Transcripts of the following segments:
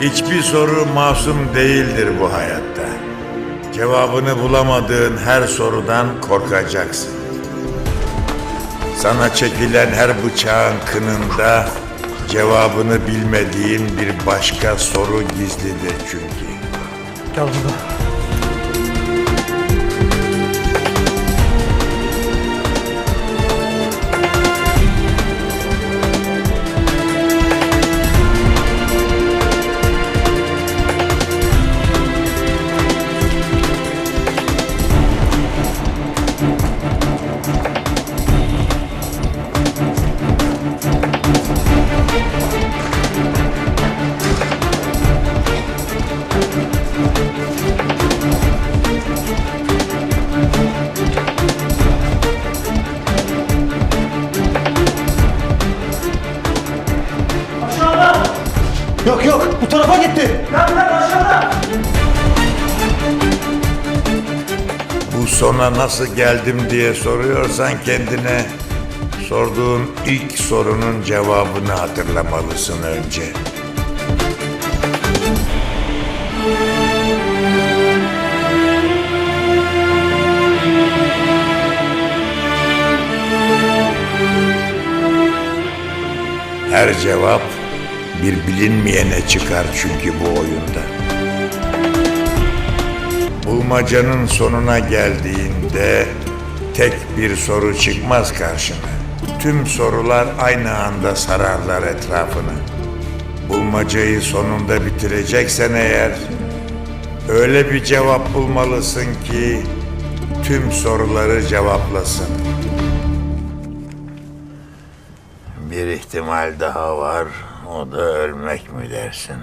Hiçbir soru masum değildir bu hayatta. Cevabını bulamadığın her sorudan korkacaksın. Sana çekilen her bıçağın kınında cevabını bilmediğin bir başka soru gizlidir çünkü. Gel burada. Yok yok bu tarafa gitti. Bu sona nasıl geldim diye soruyorsan kendine sorduğun ilk sorunun cevabını hatırlamalısın önce. Her cevap bir bilinmeyene çıkar çünkü bu oyunda. Bulmacanın sonuna geldiğinde tek bir soru çıkmaz karşına. Tüm sorular aynı anda sararlar etrafını. Bulmacayı sonunda bitireceksen eğer öyle bir cevap bulmalısın ki tüm soruları cevaplasın. Bir ihtimal daha var. O da ölmek mi dersin?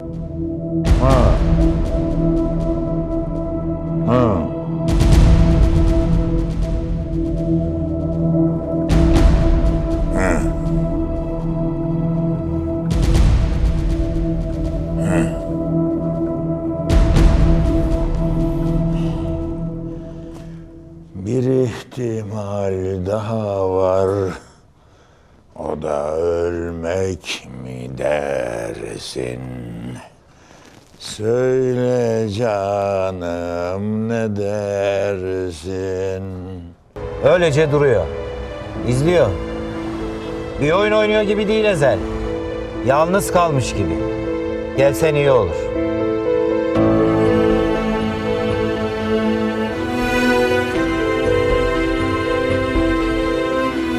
Bir ihtimal daha var. O da ölmek mi dersin? Söyle canım ne dersin? Öylece duruyor. İzliyor. Bir oyun oynuyor gibi değil Ezel. Yalnız kalmış gibi. Gelsen iyi olur.